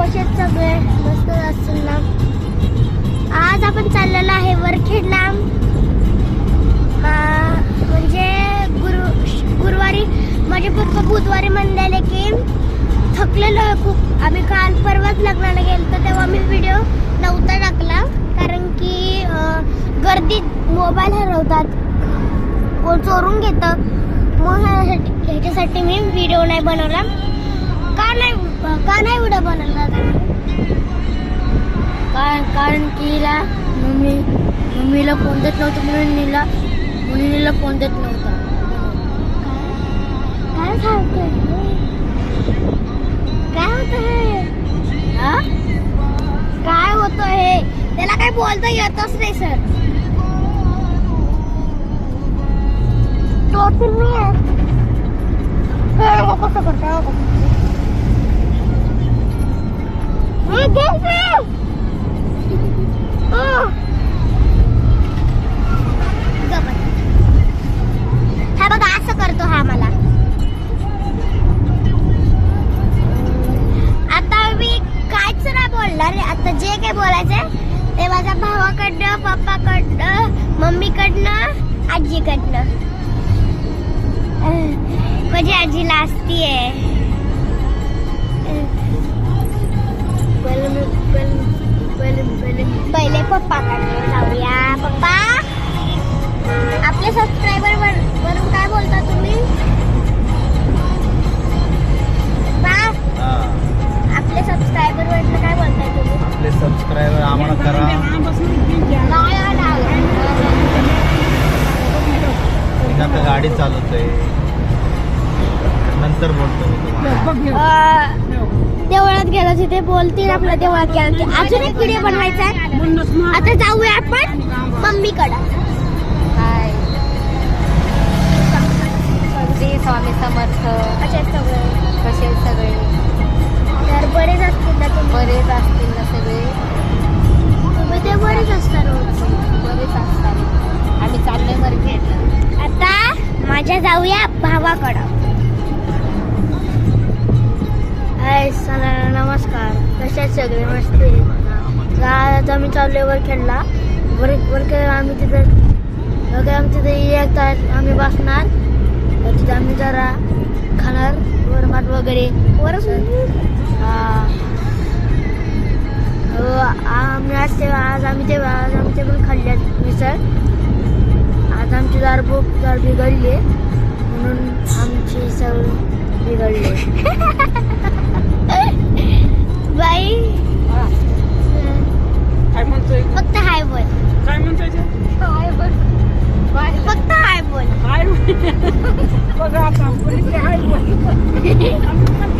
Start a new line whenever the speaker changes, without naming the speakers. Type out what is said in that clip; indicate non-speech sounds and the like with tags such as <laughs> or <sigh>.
कसे सगळे मस्त असतील ना. आज आपण चाललेलो आहे वरखेडला म्हणजे गुरु गुरुवारी माझे पप्पा बुधवारी म्हणलेले की थकलेलो आहे खूप. आम्ही काल परवाच लग्नाला गेलो तर तेव्हा मी व्हिडिओ नव्हता टाकला. कारण की गर्दीत मोबाईल हरवतात. कोण चोरून घेतं. मग ह्यासाठी ह्याच्यासाठी मी व्हिडिओ नाही बनवला. का नाही? मम्मीला फोन देत नव्हतं म्हणून नीला म्हणून नीला फोन देत नव्हता. काय? सांगतोय काय होत हे? काय होतं हे? त्याला काय बोलता येतच नाही सर. कसं करतो? काही बोलायचंय ते माझ्या भावाकडनं पप्पाकडनं मम्मीकडनं आजीकडनं. माझी आजी लाजतीये पहिले पप्पाकडे जाऊया. पप्पा आपले सबस्क्रायबर वरून काय बोलता तुम्ही? देवळात गेलो तिथे बोलतील आपल्या देवळात गेलो. अजून एक व्हिडिओ बनवायचा आहे. आता जाऊया आपण मम्मीकडं.
हाय. श्री स्वामी समर्थ.
असे सगळे.
कसे सगळे?
तर बरेच असतील ना तुम्ही?
बरेच असतील ना सगळे?
तुम्ही ते बरेच असतात
बरेच असतात. आम्ही चाललोय मार्केट
आता माझ्या जाऊया भावाकडं. सगळे मस्त आहेत. आज आम्ही चाललोय वर खेळला वर वर खेळ आम्ही तिथे वगैरे आम्ही तिथे एक तास आम्ही बसणार. तर तिथे आम्ही जरा खाणार वरमाट वगैरे. वरच हो, आम्ही आज ते आज आम्ही ते आज आम्ही ते पण खाल्ले मिसळ. आज आमची दार बुक दार बिघडली म्हणून आमची सगळ बिघडली <laughs> बाई
काय म्हणतोय?
फक्त हाय बोल.
काय म्हणतोय ते?
हाय बोल. फक्त हाय बोल.
हाय <laughs> बघा आता. <laughs> हाय बोल. <laughs>